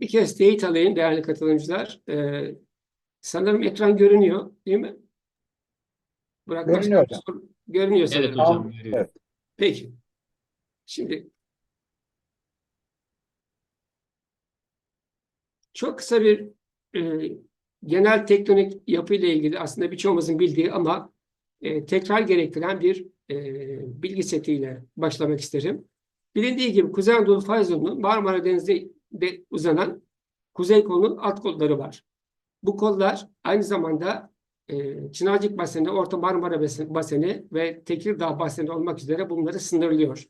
Bir kez teyit alayım değerli katılımcılar. Ee, sanırım ekran görünüyor değil mi? Burak Görünüyor soru- Görünüyor sanırım. Evet hocam. Görüyorum. evet. Peki. Şimdi çok kısa bir e, genel tektonik yapıyla ilgili aslında birçoğumuzun bildiği ama e, tekrar gerektiren bir e, bilgi setiyle başlamak isterim. Bilindiği gibi Kuzey Anadolu fay zonunun Marmara Denizi'nde uzanan kuzey kolunun alt kolları var. Bu kollar aynı zamanda e, Çınarcık Baseni, Orta Marmara Bas- Baseni ve Tekirdağ Baseni olmak üzere bunları sınırlıyor.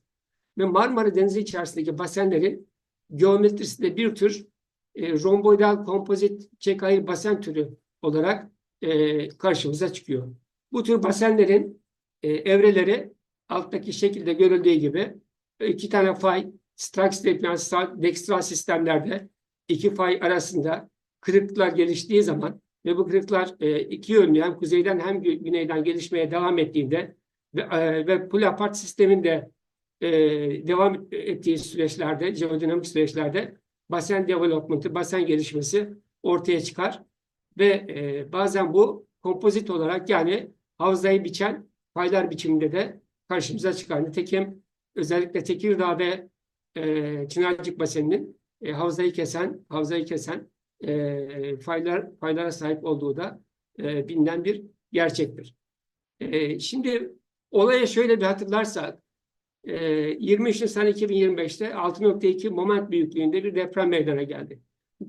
Ve Marmara Denizi içerisindeki basenlerin geometrisi de bir tür e, romboidal kompozit çekayır basen türü olarak e, karşımıza çıkıyor. Bu tür basenlerin e, evreleri alttaki şekilde görüldüğü gibi iki tane fay Strax dextral sistemlerde iki fay arasında kırıklıklar geliştiği zaman ve bu kırıklar e, iki yönlü hem kuzeyden hem gü- güneyden gelişmeye devam ettiğinde ve, e, ve pull apart sisteminde e, devam ettiği süreçlerde, jeodinamik süreçlerde basen development'ı, basen gelişmesi ortaya çıkar ve e, bazen bu kompozit olarak yani havzayı biçen faylar biçiminde de karşımıza çıkar. Nitekim özellikle Tekirdağ ve e, Çınarcık baseninin e, havzayı kesen, havzayı kesen e, faylar faylara sahip olduğu da e, bilinen bir gerçektir. E, şimdi olaya şöyle bir hatırlarsak e, 23 Nisan 2025'te 6.2 moment büyüklüğünde bir deprem meydana geldi.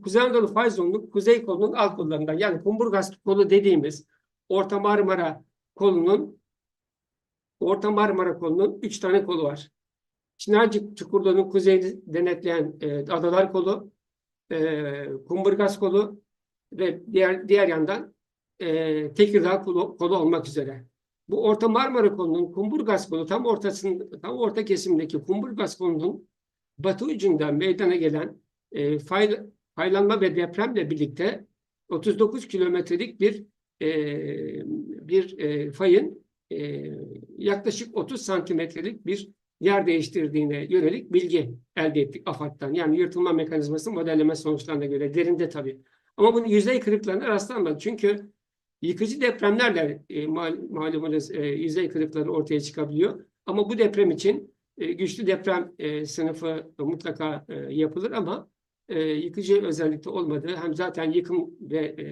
Kuzey Anadolu fay zonunun kuzey kolunun alt kollarından yani Kumburgaz kolu dediğimiz Orta Marmara kolunun Orta Marmara kolunun üç tane kolu var. Çınarcık Çukurlu'nun kuzeyini denetleyen e, Adalar kolu, e, Kumburgaz kolu ve diğer diğer yandan e, Tekirdağ kolu, kolu olmak üzere. Bu Orta Marmara kolunun Kumburgaz kolu tam ortasında tam orta kesimdeki Kumburgaz kolunun batı ucunda meydana gelen e, fay, faylanma ve depremle birlikte 39 kilometrelik bir e, bir e, fayın e, yaklaşık 30 santimetrelik bir yer değiştirdiğine yönelik bilgi elde ettik AFAD'dan. Yani yırtılma mekanizması modelleme sonuçlarına göre derinde tabii. Ama bunun yüzey kırıklarına rastlanmadı. Çünkü yıkıcı depremlerle e, mal, malumunuz e, yüzey kırıkları ortaya çıkabiliyor. Ama bu deprem için e, güçlü deprem e, sınıfı mutlaka e, yapılır ama e, yıkıcı özellikte olmadığı hem zaten yıkım ve e,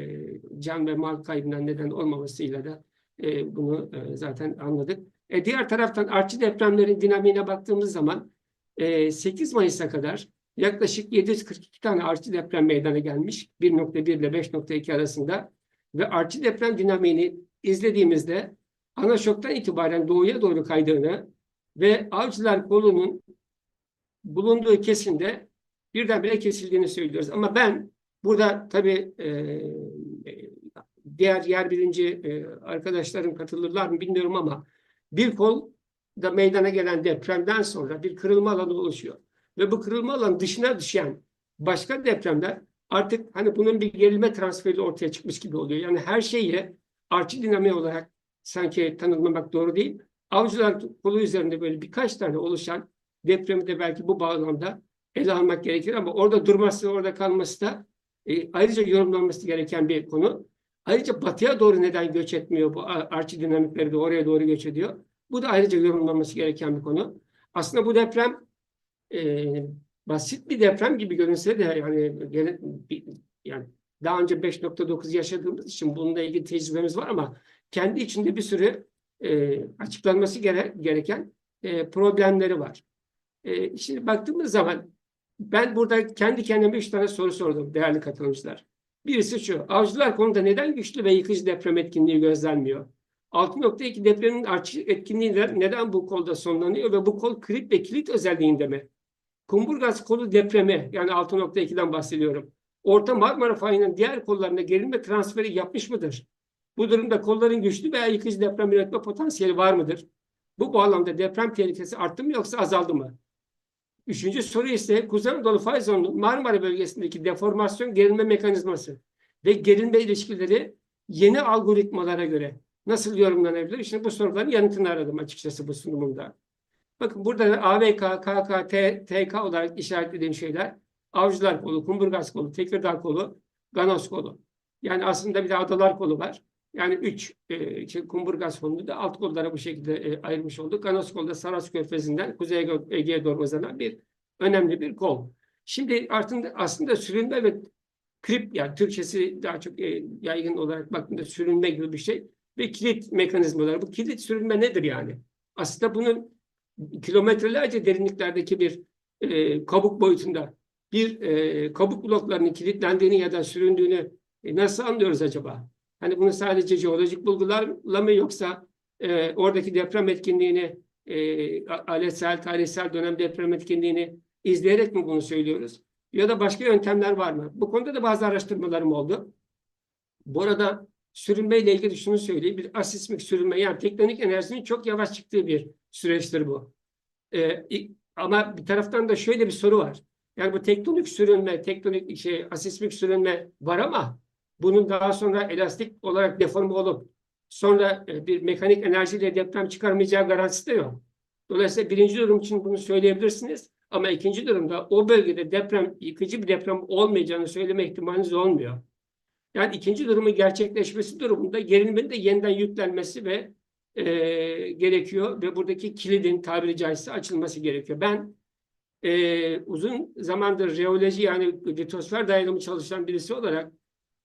can ve mal kaybından neden olmamasıyla da e, bunu e, zaten anladık. E, diğer taraftan artçı depremlerin dinamiğine baktığımız zaman e, 8 Mayıs'a kadar yaklaşık 742 tane artçı deprem meydana gelmiş. 1.1 ile 5.2 arasında ve artçı deprem dinamiğini izlediğimizde ana şoktan itibaren doğuya doğru kaydığını ve Avcılar kolunun bulunduğu kesimde birdenbire kesildiğini söylüyoruz. Ama ben burada tabii e, diğer yer bilinci e, arkadaşlarım katılırlar mı bilmiyorum ama bir kol da meydana gelen depremden sonra bir kırılma alanı oluşuyor. Ve bu kırılma alanı dışına düşen başka depremler artık hani bunun bir gerilme transferi ortaya çıkmış gibi oluyor. Yani her şeyi artçı dinamiği olarak sanki tanımlamak doğru değil. Avcılar kolu üzerinde böyle birkaç tane oluşan depremi de belki bu bağlamda ele almak gerekir ama orada durması, orada kalması da e, ayrıca yorumlanması gereken bir konu. Ayrıca batıya doğru neden göç etmiyor bu a- artçı dinamikleri de oraya doğru göç ediyor. Bu da ayrıca yorumlanması gereken bir konu. Aslında bu deprem e, basit bir deprem gibi görünse de yani gene, yani daha önce 5.9 yaşadığımız için bununla ilgili tecrübemiz var ama kendi içinde bir sürü e, açıklanması gere- gereken e, problemleri var. E, şimdi baktığımız zaman ben burada kendi kendime üç tane soru sordum değerli katılımcılar. Birisi şu, avcılar konuda neden güçlü ve yıkıcı deprem etkinliği gözlenmiyor? 6.2 depremin artçı etkinliği neden- bu kolda sonlanıyor ve bu kol krip ve kilit özelliğinde mi? Kumburgaz kolu depremi yani 6.2'den bahsediyorum. Orta Marmara fayının diğer kollarına gerilme transferi yapmış mıdır? Bu durumda kolların güçlü veya yıkıcı deprem üretme potansiyeli var mıdır? Bu bağlamda deprem tehlikesi arttı mı yoksa azaldı mı? Üçüncü soru ise Kuzey Anadolu fay zonunun Marmara bölgesindeki deformasyon gerilme mekanizması ve gerilme ilişkileri yeni algoritmalara göre nasıl yorumlanabilir? Şimdi bu soruların yanıtını aradım açıkçası bu sunumumda. Bakın burada da AVK, KK, T- TK olarak işaretlediğim şeyler Avcılar kolu, Kumburgaz kolu, Tekirdağ kolu, Ganos kolu. Yani aslında bir de Adalar kolu var. Yani üç e, şey, Kumburgaz kolunu da alt kollara bu şekilde e, ayırmış olduk. Ganos da Saras Körfezi'nden Kuzey Ege- Ege'ye doğru uzanan bir önemli bir kol. Şimdi aslında, aslında sürünme ve krip yani Türkçesi daha çok e, yaygın olarak baktığında sürünme gibi bir şey ve kilit mekanizmaları. Bu kilit sürünme nedir yani? Aslında bunun kilometrelerce derinliklerdeki bir e, kabuk boyutunda bir e, kabuk bloklarının kilitlendiğini ya da süründüğünü e, nasıl anlıyoruz acaba? Hani bunu sadece jeolojik bulgularla mı yoksa e, oradaki deprem etkinliğini e, aletsel, tarihsel dönem deprem etkinliğini izleyerek mi bunu söylüyoruz? Ya da başka yöntemler var mı? Bu konuda da bazı araştırmalarım oldu. Bu arada sürünmeyle ilgili şunu söyleyeyim. Bir asismik sürünme yani tektonik enerjinin çok yavaş çıktığı bir süreçtir bu. İ- ama bir taraftan da şöyle bir soru var. Yani bu tektonik sürünme, tektonik şey, asismik sürünme var ama bunun daha sonra elastik olarak deforme olup sonra e, bir mekanik enerjiyle deprem çıkarmayacağı garantisi de yok. Dolayısıyla birinci durum için bunu söyleyebilirsiniz. Ama ikinci durumda o bölgede deprem, yıkıcı bir deprem olmayacağını söyleme ihtimaliniz olmuyor. Yani ikinci durumun gerçekleşmesi durumunda gerilmenin de yeniden yüklenmesi ve e, gerekiyor ve buradaki kilidin tabiri caizse açılması gerekiyor. Ben e, uzun zamandır jeoloji yani litosfer dayanımı çalışan birisi olarak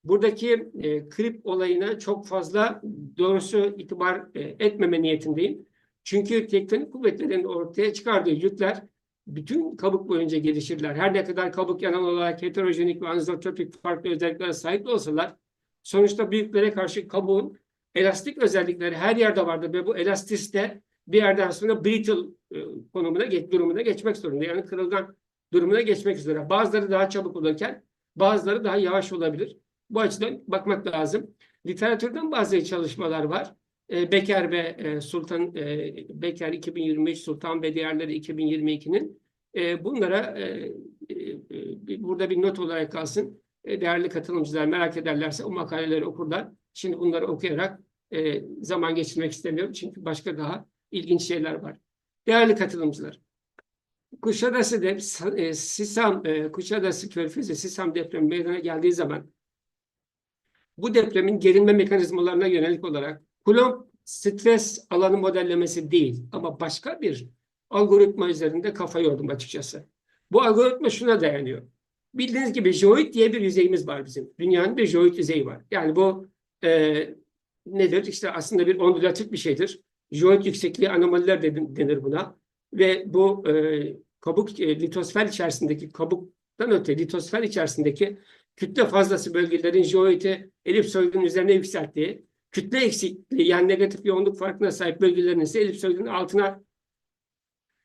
buradaki e, krip olayına çok fazla doğrusu itibar e, etmeme niyetindeyim. Çünkü tektonik kuvvetlerin ortaya çıkardığı yükler bütün kabuk boyunca gelişirler. Her ne kadar kabuk yanal olarak heterojenik ve anizotropik farklı özelliklere sahip olsalar sonuçta büyüklere karşı kabuğun elastik özellikleri her yerde vardır ve bu elastisite bir yerden sonra brittle e, konumuna geç, durumuna geçmek zorunda. Yani kırılgan durumuna geçmek üzere. Bazıları daha çabuk olurken bazıları daha yavaş olabilir. Bu açıdan bakmak lazım. Literatürden bazı çalışmalar var. E, Beker ve e, Sultan e, Beker 2023, Sultan ve diğerleri 2022'nin e, bunlara e, e, e, burada bir not olarak kalsın. E, değerli katılımcılar merak ederlerse o makaleleri okurlar. Şimdi bunları okuyarak e, zaman geçirmek istemiyorum çünkü başka daha ilginç şeyler var. Değerli katılımcılar, Kuşadası de, e, Sisam, e, Kuşadası Körfezi Sisam depremi meydana geldiği zaman bu depremin gerilme mekanizmalarına yönelik olarak Coulomb stres alanı modellemesi değil ama başka bir algoritma üzerinde kafa yordum açıkçası. Bu algoritma şuna dayanıyor. Bildiğiniz gibi jeoid diye bir yüzeyimiz var bizim. Dünyanın bir jeoid yüzeyi var. Yani bu e, nedir? İşte aslında bir ondulatif bir şeydir. Jeoid yüksekliği anomaliler de- denir buna. Ve bu e, kabuk e, litosfer içerisindeki kabuktan öte litosfer içerisindeki kütle fazlası bölgelerin jeoidi elipsoidin üzerine yükselttiği, kütle eksikliği yani negatif yoğunluk farkına sahip bölgelerin ise elipsoidin altına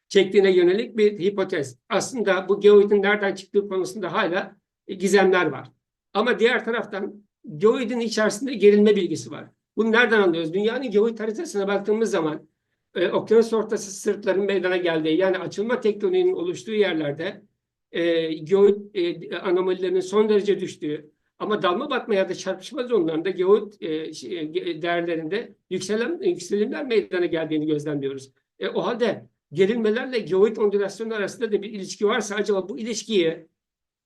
çektiğine yönelik bir hipotez. Aslında bu geoidin nereden çıktığı konusunda hala e, gizemler var. Ama diğer taraftan geoidin içerisinde gerilme bilgisi var. Bunu nereden anlıyoruz? Dünyanın geoid haritasına baktığımız zaman e, okyanus ortası sırtların meydana geldiği yani açılma tektoniğinin oluştuğu yerlerde e, geoid e, anomalilerinin son derece düştüğü ama dalma batma ya da çarpışma zonlarında geoid e, şey, e, değerlerinde yükselen yükselimler meydana geldiğini gözlemliyoruz. E, o halde gerilmelerle geoid ondülasyonu arasında da bir ilişki varsa acaba bu ilişkiyi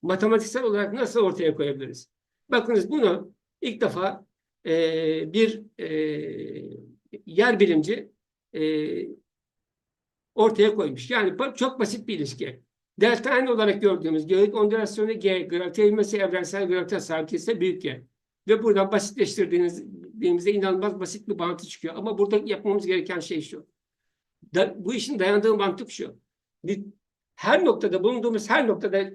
matematiksel olarak nasıl ortaya koyabiliriz? Bakınız bunu ilk defa e, bir e, yer bilimci e, ortaya koymuş. Yani çok basit bir ilişki. Delta N olarak gördüğümüz geoid ondülasyonu G, gravite ivmesi evrensel gravite sabiti ise büyük G. Ve buradan basitleştirdiğimizde inanılmaz basit bir bağıntı çıkıyor. Ama burada yapmamız gereken şey şu. Da, bu işin dayandığı mantık şu. Her noktada bulunduğumuz her noktada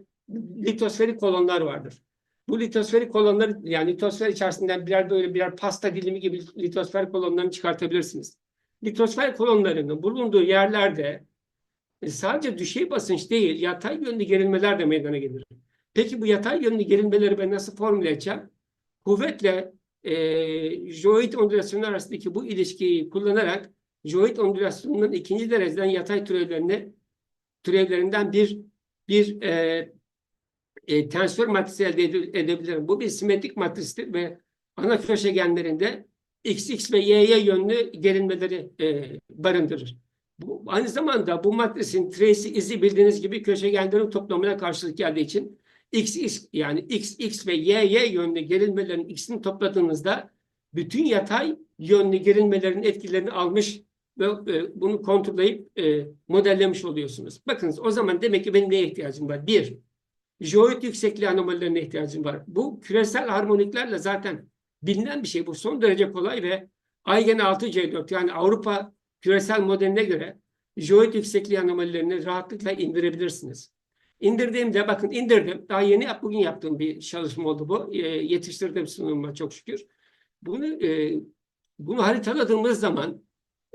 litosferik kolonlar vardır. Bu litosferik kolonları yani litosfer içerisinden birer böyle birer pasta dilimi gibi litosfer kolonlarını çıkartabilirsiniz. Litosfer kolonlarının bulunduğu yerlerde sadece düşey basınç değil yatay yönlü gerilmeler de meydana gelir. Peki bu yatay yönlü gerilmeleri ben nasıl formüle edeceğim? Kuvvetle e, jeoid ondülasyonu arasındaki bu ilişkiyi kullanarak jeoid ondülasyonunun ikinci dereceden yatay türevlerine türevlerinden bir bir e, e, tensör matrisi elde ede- edebilirim. Bu bir simetrik matristir ve ana köşegenlerinde XX ve YY yönlü gerilmeleri e, barındırır. Bu, aynı zamanda bu matrisin trace'i izi bildiğiniz gibi köşegenlerin toplamına karşılık geldiği için X, X yani X, X ve Y, Y yönlü gerilmelerin ikisini topladığınızda bütün yatay yönlü gerilmelerin etkilerini almış ve e, bunu kontrolleyip e, modellemiş oluyorsunuz. Bakınız o zaman demek ki benim neye ihtiyacım var? Bir, jeoid yüksekliği anomalilerine ihtiyacım var. Bu küresel harmoniklerle zaten bilinen bir şey. Bu son derece kolay ve Aygen 6C4 yani Avrupa küresel modeline göre jeoid yüksekliği anomalilerini rahatlıkla indirebilirsiniz. İndirdiğimde bakın indirdim. Daha yeni bugün yaptığım bir çalışma oldu bu. E, yetiştirdim sunumuma çok şükür. Bunu e, bunu haritaladığımız zaman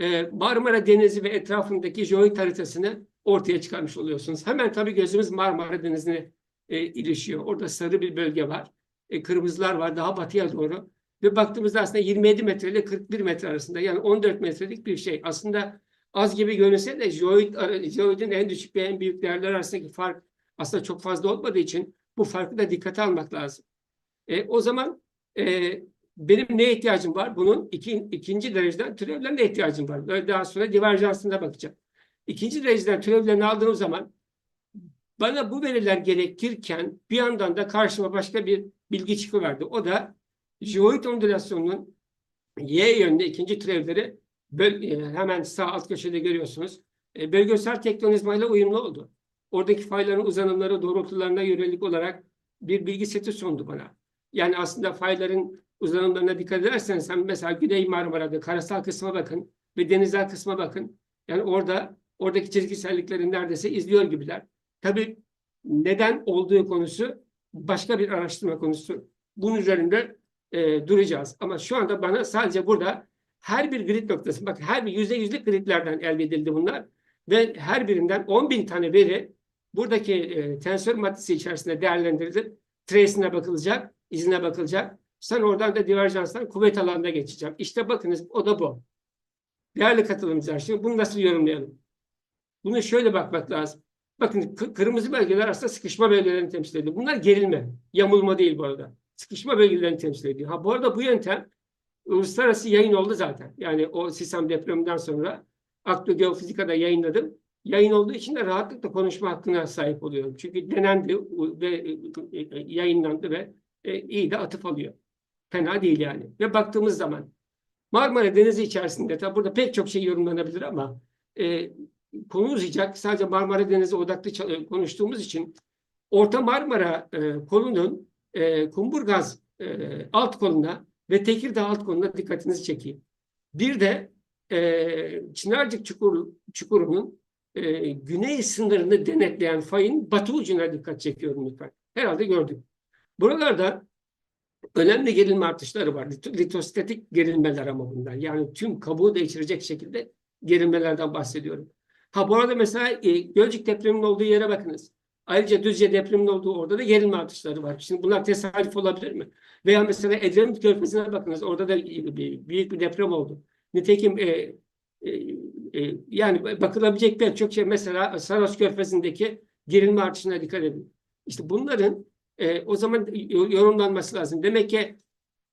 e, Marmara Denizi ve etrafındaki jeoid haritasını ortaya çıkarmış oluyorsunuz. Hemen tabii gözümüz Marmara Denizi'ne e, ilişiyor. Orada sarı bir bölge var. E, kırmızılar var daha batıya doğru. Ve baktığımızda aslında 27 metre ile 41 metre arasında yani 14 metrelik bir şey. Aslında az gibi görünse de jeoid, jeoidin en düşük ve en büyük değerler arasındaki fark aslında çok fazla olmadığı için bu farkı da dikkate almak lazım. E, o zaman e, benim neye ihtiyacım var? Bunun iki, ikinci dereceden türevlerine ihtiyacım var. Böyle daha sonra diverjansına bakacağım. İkinci dereceden türevlerini aldığım zaman bana bu veriler gerekirken bir yandan da karşıma başka bir bilgi çıkıverdi. O da jeoid ondülasyonunun Y yönlü ikinci türevleri e, hemen sağ alt köşede görüyorsunuz. E, bölgesel tektonizmayla uyumlu oldu. Oradaki fayların uzanımları doğrultularına yönelik olarak bir bilgi seti sundu bana. Yani aslında fayların uzanımlarına dikkat ederseniz sen mesela Güney Marmara'da karasal kısma bakın ve denizler kısma bakın. Yani orada oradaki çizgisellikleri neredeyse izliyor gibiler. Tabii neden olduğu konusu başka bir araştırma konusu. Bunun üzerinde e, duracağız. Ama şu anda bana sadece burada her bir grid noktası, bak her bir yüzde yüzlük gridlerden elde edildi bunlar. Ve her birinden 10 bin tane veri buradaki e, tensör matrisi içerisinde değerlendirilip trace'ine bakılacak, izine bakılacak. Sen oradan da diverjanstan kuvvet alanına geçeceğim. İşte bakınız o da bu. Değerli katılımcılar şimdi bunu nasıl yorumlayalım? Bunu şöyle bakmak lazım. Bakın kı- kırmızı bölgeler aslında sıkışma bölgelerini temsil ediyor. Bunlar gerilme, yamulma değil bu arada. Sıkışma bölgelerini temsil ediyor. Ha bu arada bu yöntem uluslararası yayın oldu zaten. Yani o Sisam depreminden sonra Aklı Geofizika'da yayınladım. Yayın olduğu için de rahatlıkla konuşma hakkına sahip oluyorum. Çünkü denendi ve e, e, yayınlandı ve e, iyi de atıf alıyor. Fena değil yani. Ve baktığımız zaman Marmara Denizi içerisinde tabi burada pek çok şey yorumlanabilir ama e, konu uzayacak. Sadece Marmara Denizi odaklı konuştuğumuz için Orta Marmara e, kolunun e, Kumburgaz e, alt koluna ve Tekirdağ alt koluna dikkatinizi çekeyim. Bir de e, Çınarcık çukur, çukurunun e, güney sınırını denetleyen fayın batı ucuna dikkat çekiyorum lütfen. Herhalde gördük. Buralarda önemli gerilme artışları var. Lit- Litostatik gerilmeler ama bunlar. Yani tüm kabuğu değiştirecek şekilde gerilmelerden bahsediyorum. Ha bu arada mesela e, Gölcük depreminin olduğu yere bakınız. Ayrıca Düzce depreminin olduğu orada da gerilme artışları var. Şimdi bunlar tesadüf olabilir mi? Veya mesela Edremit Körfezi'ne bakınız. Orada da büyük bir deprem oldu. Nitekim e, e, e, yani bakılabilecek pek çok şey mesela Saros Körfezi'ndeki gerilme artışına dikkat edin. İşte bunların e, o zaman yo- yorumlanması lazım. Demek ki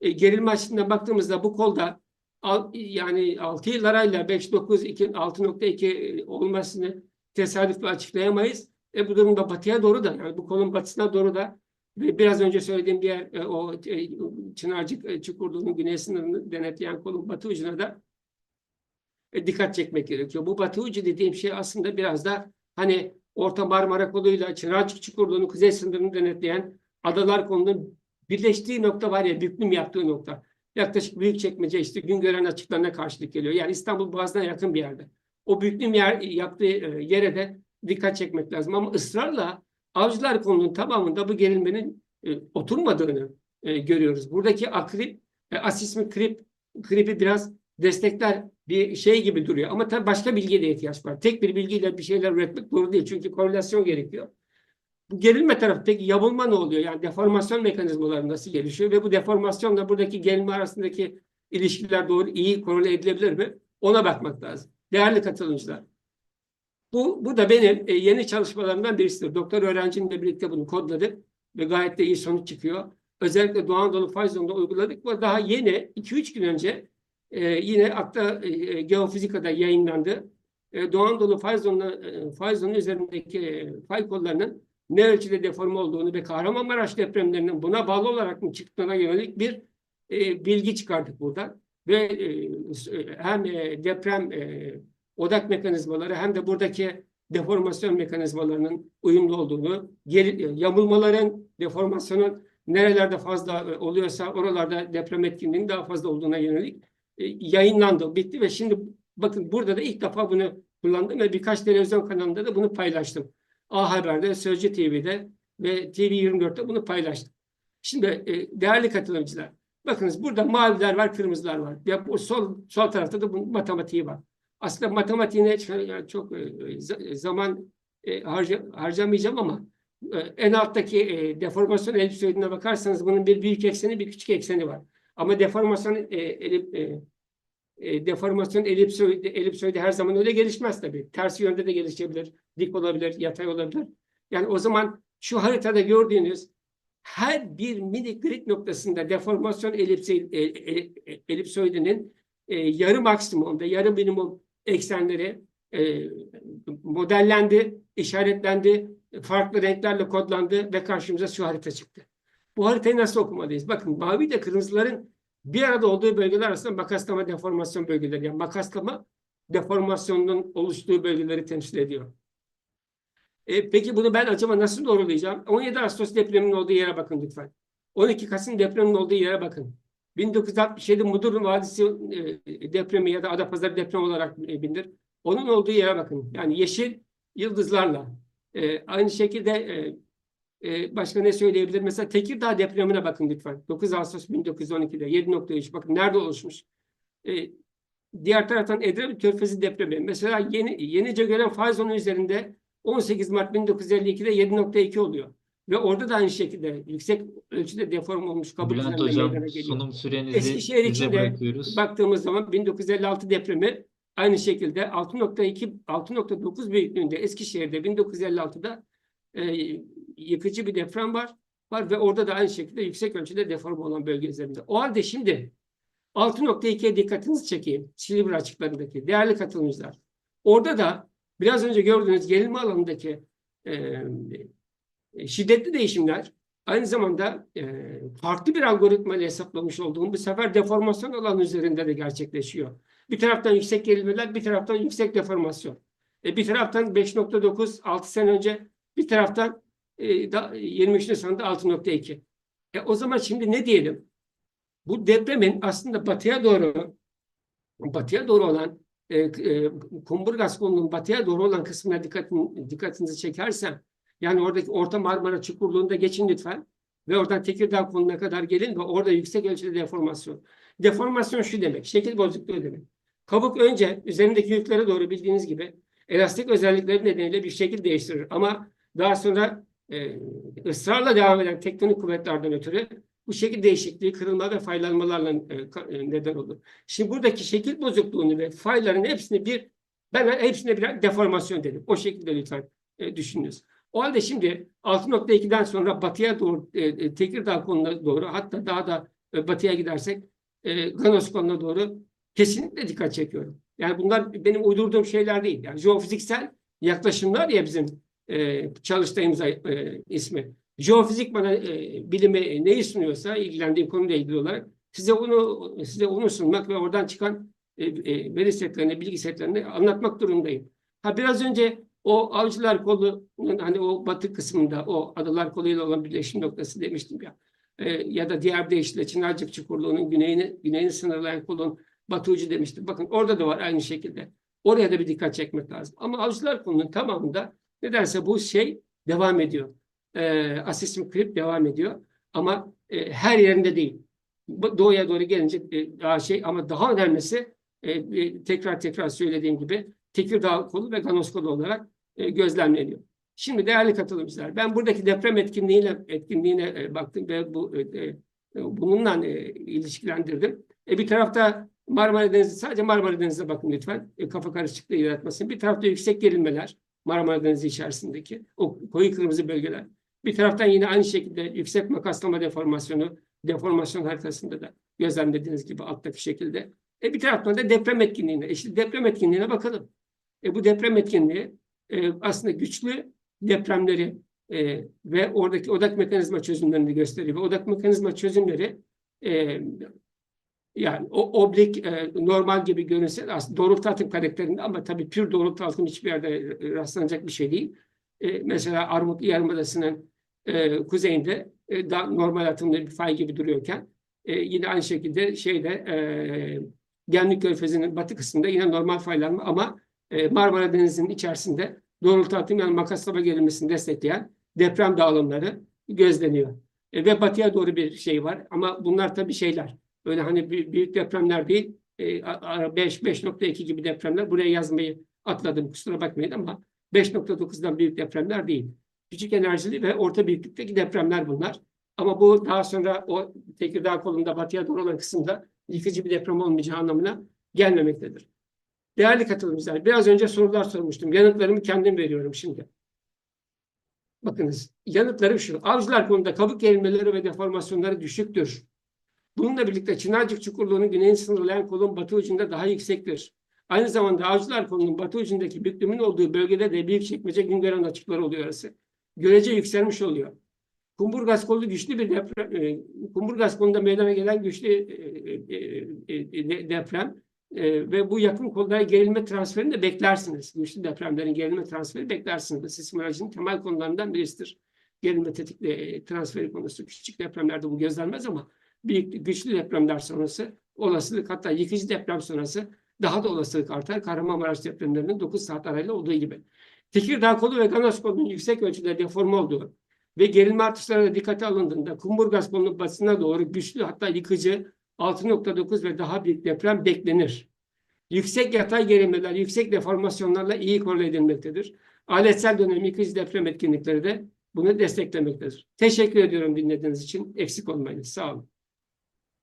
e, gerilme açısından baktığımızda bu kolda al, yani 6 yıl arayla 5, 9, 2, 6.2 olmasını tesadüfle açıklayamayız. E, bu durumda batıya doğru da yani bu kolun batısına doğru da ve biraz önce söylediğim diğer e, o e, Çınarcık e, Çukurlu'nun güney sınırını denetleyen kolun batı ucuna da e, dikkat çekmek gerekiyor. Bu batı ucu dediğim şey aslında biraz da hani Orta Marmara koluyla Çınarcık Çukurlu'nun kuzey sınırını denetleyen adalar kolunun birleştiği nokta var ya büklüm yaptığı nokta. Yaklaşık Büyükçekmece işte Güngören açıklarına karşılık geliyor. Yani İstanbul Boğazı'na yakın bir yerde. O büklüm yer yaptığı e, yere de dikkat çekmek lazım. Ama ısrarla avcılar konunun tamamında bu gerilmenin e, oturmadığını e, görüyoruz. Buradaki akrip, e, asismik krip, kripi biraz destekler bir şey gibi duruyor. Ama tabii başka bilgiye de ihtiyaç var. Tek bir bilgiyle bir şeyler üretmek doğru değil. Çünkü korelasyon gerekiyor. Bu gerilme tarafı peki yamulma ne oluyor? Yani deformasyon mekanizmaları nasıl gelişiyor? Ve bu deformasyonla buradaki gerilme arasındaki ilişkiler doğru iyi korele edilebilir mi? Ona bakmak lazım. Değerli katılımcılar. Bu, bu da benim e, yeni çalışmalarımdan birisidir. Doktor öğrencimle birlikte bunu kodladık ve gayet de iyi sonuç çıkıyor. Özellikle Doğu Anadolu fay uyguladık. Bu daha yeni 2-3 gün önce e, yine akta e, Geofizika'da yayınlandı. E, Doğu Anadolu fay üzerindeki fay kollarının ne ölçüde deforme olduğunu ve Kahramanmaraş depremlerinin buna bağlı olarak mı çıktığına yönelik bir bilgi çıkardık buradan. Ve hem deprem odak mekanizmaları hem de buradaki deformasyon mekanizmalarının uyumlu olduğunu, e, yamulmaların, deformasyonun nerelerde fazla e, oluyorsa oralarda deprem etkinliğinin daha fazla olduğuna yönelik e, yayınlandı, bitti ve şimdi bakın burada da ilk defa bunu kullandım ve birkaç televizyon kanalında da bunu paylaştım. A Haber'de, Sözcü TV'de ve TV24'te bunu paylaştım. Şimdi değerli katılımcılar, bakınız burada maviler var, kırmızılar var. Ya sol sol tarafta da bunun matematiği var. Aslında matematiğine çok, e, zaman e, harca, harcamayacağım ama e, en alttaki e, deformasyon elipsoidine bakarsanız bunun bir büyük ekseni bir küçük ekseni var. Ama deformasyon e, elip, e, e, deformasyon elipsoidi, elipsoidi her zaman öyle gelişmez tabii. Tersi yönde de gelişebilir, dik olabilir, yatay olabilir. Yani o zaman şu haritada gördüğünüz her bir miligrid noktasında deformasyon elipsi, e, e, e, elipsoidinin e, yarı maksimum ve yarı minimum eksenleri e, modellendi, işaretlendi, farklı renklerle kodlandı ve karşımıza şu harita çıktı. Bu haritayı nasıl okumalıyız? Bakın mavi ile kırmızıların bir arada olduğu bölgeler arasında makaslama deformasyon bölgeleri. Yani makaslama deformasyonun oluştuğu bölgeleri temsil ediyor. E, peki bunu ben acaba nasıl doğrulayacağım? 17 Ağustos depreminin olduğu yere bakın lütfen. 12 Kasım depreminin olduğu yere bakın. 1967 Mudur Vadisi e, depremi ya da Adapazarı depremi olarak e, bilinir. Onun olduğu yere bakın. Yani yeşil yıldızlarla. E, aynı şekilde başka ne söyleyebilir? Mesela Tekirdağ depremine bakın lütfen. 9 Ağustos 1912'de 7.3. Bakın nerede oluşmuş? Diğer taraftan Edremit Körfezi depremi. Mesela yeni, yenice gören onun üzerinde 18 Mart 1952'de 7.2 oluyor. Ve orada da aynı şekilde yüksek ölçüde deform olmuş kabul Bülent Hocam sunum sürenizi Eskişehir size bırakıyoruz. baktığımız zaman 1956 depremi aynı şekilde 6.2 6.9 büyüklüğünde Eskişehir'de 1956'da e, yıkıcı bir deprem var var ve orada da aynı şekilde yüksek ölçüde deform olan bölge üzerinde. O halde şimdi 6.2'ye dikkatinizi çekeyim. Silivri açıklarındaki değerli katılımcılar. Orada da biraz önce gördüğünüz gerilme alanındaki e, şiddetli değişimler aynı zamanda e, farklı bir algoritma ile hesaplamış olduğum bu sefer deformasyon alanı üzerinde de gerçekleşiyor. Bir taraftan yüksek gerilmeler, bir taraftan yüksek deformasyon. E, bir taraftan 5.9 6 sene önce, bir taraftan e, da, 23 Nisan'da 6.2. E, o zaman şimdi ne diyelim? Bu depremin aslında batıya doğru batıya doğru olan e, e, Kumburgaz kolunun batıya doğru olan kısmına dikkatin, dikkatinizi çekersem yani oradaki Orta Marmara Çukurluğu'nda geçin lütfen ve oradan Tekirdağ koluna kadar gelin ve orada yüksek ölçüde deformasyon. Deformasyon şu demek, şekil bozukluğu demek. Kabuk önce üzerindeki yüklere doğru bildiğiniz gibi elastik özellikleri nedeniyle bir şekil değiştirir. Ama daha sonra e, ısrarla devam eden tektonik kuvvetlerden ötürü bu şekil değişikliği kırılma ve faylanmalarla e, e, neden olur. Şimdi buradaki şekil bozukluğunu ve fayların hepsini bir ben hepsine birer deformasyon dedim. O şekilde lütfen e, düşününüz. O halde şimdi 6.2'den sonra batıya doğru e, e, Tekirdağ konuna doğru hatta daha da e, batıya gidersek e, Ganos konuna doğru kesinlikle dikkat çekiyorum. Yani bunlar benim uydurduğum şeyler değil. Yani jeofiziksel yaklaşımlar ya bizim e, çalıştığımız e, ismi. Jeofizik bana e, bilime neyi sunuyorsa ilgilendiğim konuyla ilgili olarak size onu size onu sunmak ve oradan çıkan e, e, veri setlerini, bilgi setlerini anlatmak durumundayım. Ha biraz önce o avcılar kolunun hani o batı kısmında o adalar koluyla olan birleşim noktası demiştim ya. E, ya da diğer bir deyişle Çınarcık Çukurluğu'nun güneyini, güneyini sınırlayan kolun batı ucu demiştim. Bakın orada da var aynı şekilde. Oraya da bir dikkat çekmek lazım. Ama avcılar kolunun tamamında nedense bu şey devam ediyor. E, asistim krip devam ediyor. Ama e, her yerinde değil. Doğuya doğru gelince e, daha şey ama daha önemlisi e, e, tekrar tekrar söylediğim gibi Tekirdağ kolu ve Ganos kolu olarak e, gözlemleniyor. Şimdi değerli katılımcılar, ben buradaki deprem etkinliğiyle etkinliğine e, baktım ve bu e, e, bununla e, ilişkilendirdim. E, bir tarafta Marmara Denizi, sadece Marmara Denizi'ne bakın lütfen. E, kafa karışıklığı yaratmasın. Bir tarafta yüksek gerilmeler, Marmara Denizi içerisindeki o koyu kırmızı bölgeler. Bir taraftan yine aynı şekilde yüksek makaslama deformasyonu, deformasyon haritasında da gözlemlediğiniz gibi alttaki şekilde. E, bir taraftan da deprem etkinliğine. E, işte deprem etkinliğine bakalım. E, bu deprem etkinliği e, aslında güçlü depremleri e, ve oradaki odak mekanizma çözümlerini gösteriyor. Ve odak mekanizma çözümleri e, yani o oblik e, normal gibi görünse de aslında doğrultu atım karakterinde ama tabii pür doğrultu atım hiçbir yerde e, rastlanacak bir şey değil. E, mesela Armut Yarımadası'nın e, kuzeyinde e, daha normal atımlı bir fay gibi duruyorken e, yine aynı şekilde şeyde e, Gemlik Körfezi'nin batı kısmında yine normal faylanma ama Marmara Denizi'nin içerisinde doğrultu yani makaslama gerilmesini destekleyen deprem dağılımları gözleniyor. E, ve batıya doğru bir şey var ama bunlar tabii şeyler. Böyle hani büyük, depremler değil. E, a- a- 5 5.2 gibi depremler. Buraya yazmayı atladım kusura bakmayın ama 5.9'dan büyük depremler değil. Küçük enerjili ve orta büyüklükteki depremler bunlar. Ama bu daha sonra o Tekirdağ kolunda batıya doğru olan kısımda yıkıcı bir deprem olmayacağı anlamına gelmemektedir. Değerli katılımcılar, biraz önce sorular sormuştum. Yanıtlarımı kendim veriyorum şimdi. Bakınız, yanıtlarım şu. Avcılar konusunda kabuk gerilmeleri ve deformasyonları düşüktür. Bununla birlikte Çınarcık Çukurluğu'nun güneyini sınırlayan kolun batı ucunda daha yüksektir. Aynı zamanda Avcılar kolunun batı ucundaki büklümün olduğu bölgede de Büyükçekmece Güngören açıkları oluyor arası. Görece yükselmiş oluyor. Kumburgaz kolu güçlü bir deprem, e, Kumburgaz kolunda meydana gelen güçlü e, e, de- deprem e, ve bu yakın kolda gerilme transferini de beklersiniz. Güçlü depremlerin gerilme transferi beklersiniz. Bu sismolojinin temel konularından birisidir. Gerilme tetikli e, transferi konusu. Küçük depremlerde bu gözlenmez ama büyük güçlü depremler sonrası olasılık hatta yıkıcı deprem sonrası daha da olasılık artar. Kahramanmaraş depremlerinin 9 saat arayla olduğu gibi. Tekirdağ kolu ve Ganos kolunun yüksek ölçüde deforme olduğu ve gerilme artışları da dikkate alındığında Kumburgaz kolunun batısına doğru güçlü hatta yıkıcı 6.9 ve daha büyük deprem beklenir. Yüksek yatay gerilmeler, yüksek deformasyonlarla iyi korele edilmektedir. Aletsel dönem yıkıcı deprem etkinlikleri de bunu desteklemektedir. Teşekkür ediyorum dinlediğiniz için. Eksik olmayınız. Sağ olun.